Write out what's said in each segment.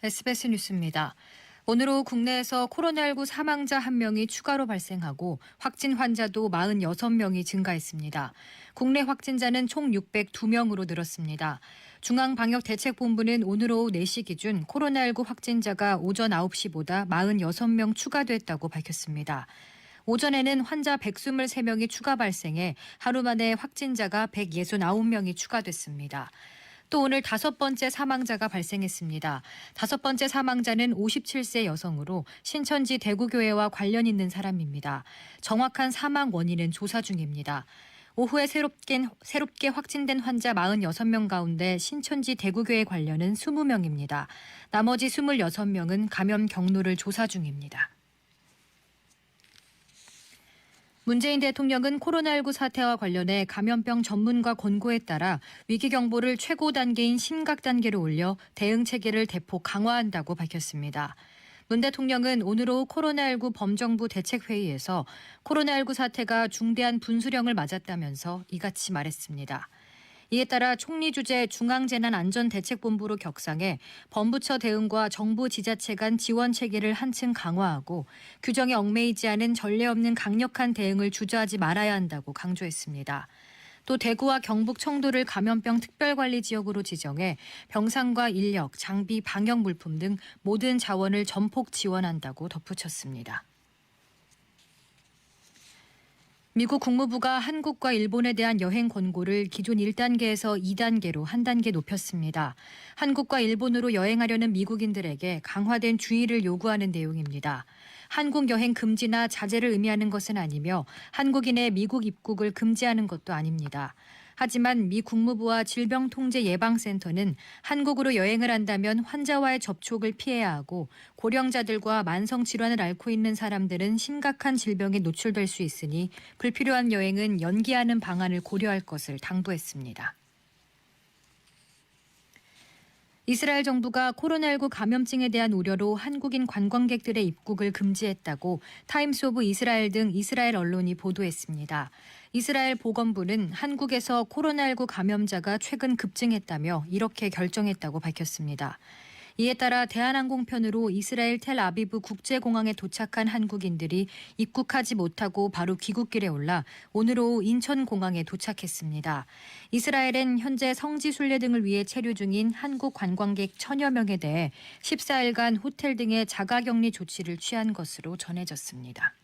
SBS 뉴스입니다. 오늘 오후 국내에서 코로나19 사망자 1명이 추가로 발생하고 확진 환자도 46명이 증가했습니다. 국내 확진자는 총 602명으로 늘었습니다. 중앙방역대책본부는 오늘 오후 4시 기준 코로나19 확진자가 오전 9시보다 46명 추가됐다고 밝혔습니다. 오전에는 환자 123명이 추가 발생해 하루 만에 확진자가 169명이 추가됐습니다. 또 오늘 다섯 번째 사망자가 발생했습니다. 다섯 번째 사망자는 57세 여성으로 신천지 대구교회와 관련 있는 사람입니다. 정확한 사망 원인은 조사 중입니다. 오후에 새롭게, 새롭게 확진된 환자 46명 가운데 신천지 대구교회 관련은 20명입니다. 나머지 26명은 감염 경로를 조사 중입니다. 문재인 대통령은 코로나19 사태와 관련해 감염병 전문가 권고에 따라 위기 경보를 최고 단계인 심각 단계로 올려 대응 체계를 대폭 강화한다고 밝혔습니다. 문 대통령은 오늘 오후 코로나19 범정부 대책회의에서 코로나19 사태가 중대한 분수령을 맞았다면서 이같이 말했습니다. 이에 따라 총리 주재 중앙재난안전대책본부로 격상해 범부처 대응과 정부 지자체 간 지원 체계를 한층 강화하고 규정에 얽매이지 않은 전례 없는 강력한 대응을 주저하지 말아야 한다고 강조했습니다. 또 대구와 경북 청도를 감염병 특별관리 지역으로 지정해 병상과 인력, 장비, 방역 물품 등 모든 자원을 전폭 지원한다고 덧붙였습니다. 미국 국무부가 한국과 일본에 대한 여행 권고를 기존 1단계에서 2단계로 한 단계 높였습니다. 한국과 일본으로 여행하려는 미국인들에게 강화된 주의를 요구하는 내용입니다. 한국 여행 금지나 자제를 의미하는 것은 아니며 한국인의 미국 입국을 금지하는 것도 아닙니다. 하지만 미 국무부와 질병통제예방센터는 한국으로 여행을 한다면 환자와의 접촉을 피해야 하고 고령자들과 만성 질환을 앓고 있는 사람들은 심각한 질병에 노출될 수 있으니 불필요한 여행은 연기하는 방안을 고려할 것을 당부했습니다. 이스라엘 정부가 코로나19 감염증에 대한 우려로 한국인 관광객들의 입국을 금지했다고 타임스 오브 이스라엘 등 이스라엘 언론이 보도했습니다. 이스라엘 보건부는 한국에서 코로나19 감염자가 최근 급증했다며 이렇게 결정했다고 밝혔습니다. 이에 따라 대한항공편으로 이스라엘 텔아비브 국제공항에 도착한 한국인들이 입국하지 못하고 바로 귀국길에 올라 오늘 오후 인천공항에 도착했습니다. 이스라엘은 현재 성지 순례 등을 위해 체류 중인 한국 관광객 천여 명에 대해 14일간 호텔 등의 자가격리 조치를 취한 것으로 전해졌습니다.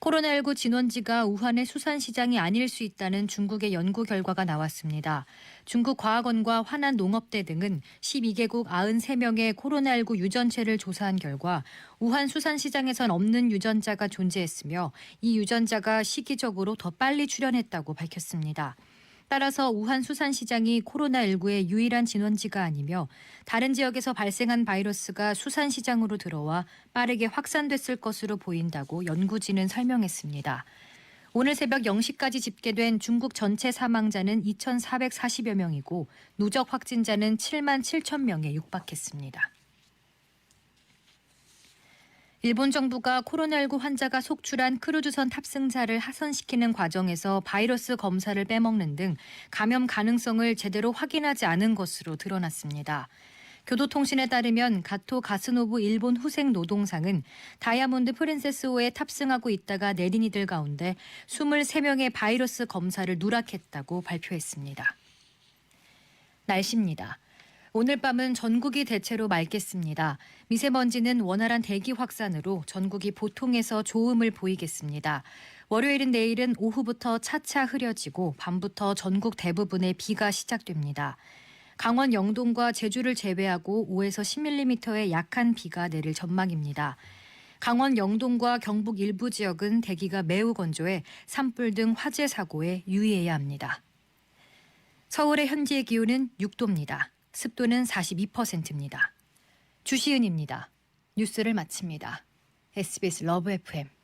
코로나19 진원지가 우한의 수산시장이 아닐 수 있다는 중국의 연구 결과가 나왔습니다. 중국 과학원과 화난 농업대 등은 12개국 93명의 코로나19 유전체를 조사한 결과 우한 수산시장에선 없는 유전자가 존재했으며 이 유전자가 시기적으로 더 빨리 출현했다고 밝혔습니다. 따라서 우한 수산시장이 코로나19의 유일한 진원지가 아니며 다른 지역에서 발생한 바이러스가 수산시장으로 들어와 빠르게 확산됐을 것으로 보인다고 연구진은 설명했습니다. 오늘 새벽 0시까지 집계된 중국 전체 사망자는 2,440여 명이고 누적 확진자는 7만 7천 명에 육박했습니다. 일본 정부가 코로나19 환자가 속출한 크루즈선 탑승자를 하선시키는 과정에서 바이러스 검사를 빼먹는 등 감염 가능성을 제대로 확인하지 않은 것으로 드러났습니다. 교도통신에 따르면 가토 가스노부 일본 후생 노동상은 다이아몬드 프린세스호에 탑승하고 있다가 내린 이들 가운데 23명의 바이러스 검사를 누락했다고 발표했습니다. 날씨입니다. 오늘 밤은 전국이 대체로 맑겠습니다. 미세먼지는 원활한 대기 확산으로 전국이 보통에서 좋음을 보이겠습니다. 월요일은 내일은 오후부터 차차 흐려지고 밤부터 전국 대부분에 비가 시작됩니다. 강원 영동과 제주를 제외하고 5에서 10mm의 약한 비가 내릴 전망입니다. 강원 영동과 경북 일부 지역은 대기가 매우 건조해 산불 등 화재 사고에 유의해야 합니다. 서울의 현재 기온은 6도입니다. 습도는 42%입니다. 주시은입니다. 뉴스를 마칩니다. SBS 러브 FM